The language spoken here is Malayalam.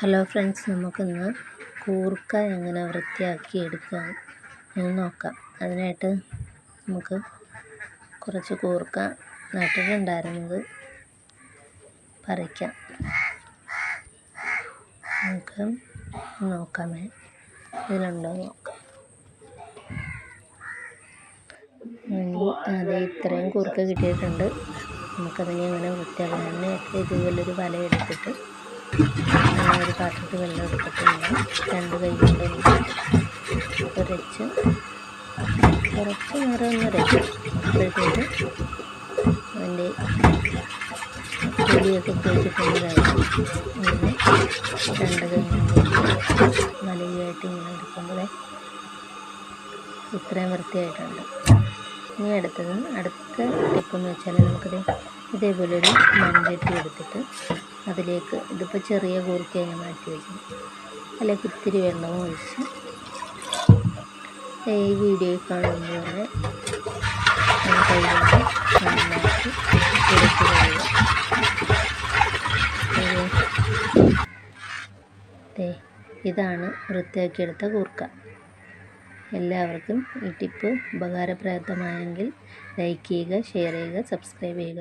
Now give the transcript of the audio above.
ഹലോ ഫ്രണ്ട്സ് നമുക്കിന്ന് കൂർക്ക എങ്ങനെ വൃത്തിയാക്കി എടുക്കാം എന്ന് നോക്കാം. അതിനായിട്ട് നമുക്ക് കുറച്ച് കൂർക്ക നട്ടിട്ടുണ്ടായിരുന്നത് പറിക്കാം. നമുക്ക് നോക്കാമേ. ഇതിലുണ്ടോ നോക്കാം. അത് ഇത്രയും കൂർക്ക കിട്ടിയിട്ടുണ്ട്. നമുക്കതിനെ എങ്ങനെ വൃത്തിയാക്കാം അതിനായിട്ട് ഇതുപോലൊരു വല എടുത്തിട്ട് ഒരു പാത്രത്തിൽ വെള്ളം എടുത്തിട്ടുണ്ട്. രണ്ട് കൈ കൊണ്ട് ഉരച്ച് കുറച്ച് നേരം ഒന്ന് ഉരയ്ക്കും അപ്പോഴത്തേക്ക് അതിന്റെ ചെടിയൊക്കെ പോയിട്ടുള്ളതായിരിക്കും ഇങ്ങനെ രണ്ട് കൈ കൊണ്ട് വലയായിട്ട് ഇങ്ങനെ എടുക്കുമ്പോഴേ ഇത്രയും വൃത്തിയായിട്ടുണ്ട്. ഇനി അടുത്തത് അടുത്ത ടിപ്പെന്ന് വെച്ചാൽ നമുക്കിത് ഇതേപോലെ ഒരു മൺചട്ടി എടുത്തിട്ട് അതിലേക്ക് ഇതിപ്പോൾ ചെറിയ കൂർക്ക ഞാൻ മാറ്റി വെച്ചു അതിലേക്ക് ഇത്തിരി വെള്ളവും ഒഴിച്ച് ഈ വീഡിയോ കാണുന്നത് ഇതാണ് വൃത്തിയാക്കിയെടുത്ത കൂർക്ക. എല്ലാവർക്കും ഈ ടിപ്പ് ഉപകാരപ്രദമായെങ്കിൽ ലൈക്ക് ചെയ്യുക ഷെയർ ചെയ്യുക സബ്സ്ക്രൈബ് ചെയ്യുക.